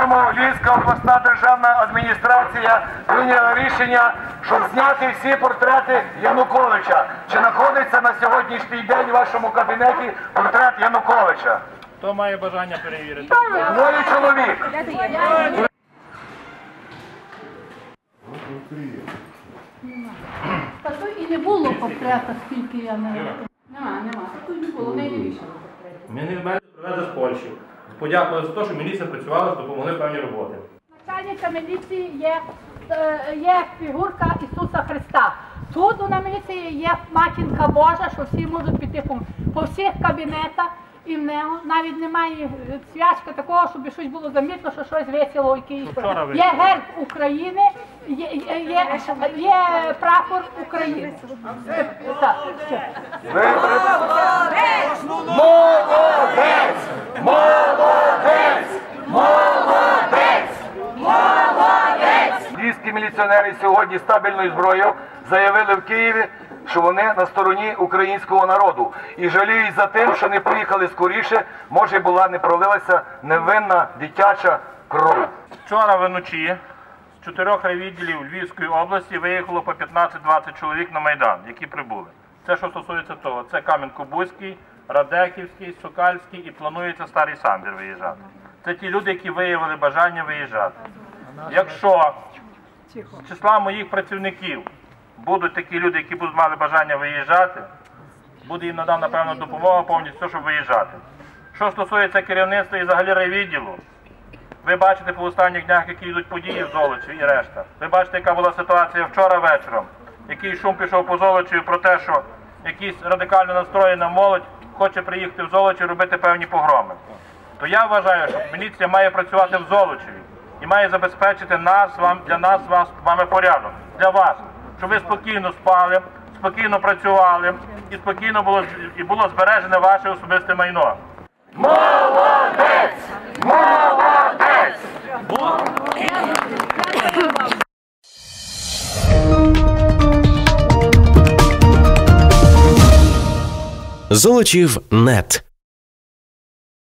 Тому Львівська обласна державна адміністрація прийняла рішення, щоб зняти всі портрети Януковича. Чи знаходиться на сьогоднішній день в вашому кабінеті портрет Януковича? Хто має бажання перевірити? Двоє чоловік. Та то і не було портрета, скільки я не нема, нема. Такої не було, не вішали портрети. Ми не вмели привезли з Польщі. Подякували за те, що міліція працювала, допомогли певні роботи. Начальника міліції є, е, є фігурка Ісуса Христа. Тут на міліції є матінка Божа, що всі можуть піти по, по всіх кабінетах. І в нього навіть немає свячка такого, щоб щось було замітно, що щось весело. Якийсь. Є герб України, є, є, є, є прапор України. Так, все. Ви Молодець! Молодець! Молодець! Львівські міліціонери сьогодні стабільною зброєю заявили в Києві, що вони на стороні українського народу і жаліють за тим, що не поїхали скоріше, може була не пролилася невинна дитяча кров. Вчора вночі з чотирьох райвідділів Львівської області виїхало по 15-20 чоловік на Майдан, які прибули. Це що стосується того, це Кам'янко-Бузький, Радехівський, Сокальський і планується Старий Самбір виїжджати. Це ті люди, які виявили бажання виїжджати. Якщо з числа моїх працівників будуть такі люди, які будуть мали бажання виїжджати, буде їм надана напевно допомога повністю, щоб виїжджати. Що стосується керівництва і взагалі райвідділу, ви бачите по останніх днях, які йдуть події в Золочі і решта. Ви бачите, яка була ситуація вчора вечором, який шум пішов по Золочі про те, що якісь радикально настроєна молодь хоче приїхати в Золочі робити певні погроми. То я вважаю, що міліція має працювати в Золочеві і має забезпечити нас, вам, для нас, вас, вами порядок, для вас, щоб ви спокійно спали, спокійно працювали і спокійно було і було збережене ваше особисте майно. Молодець! Молодець! Золочів нет.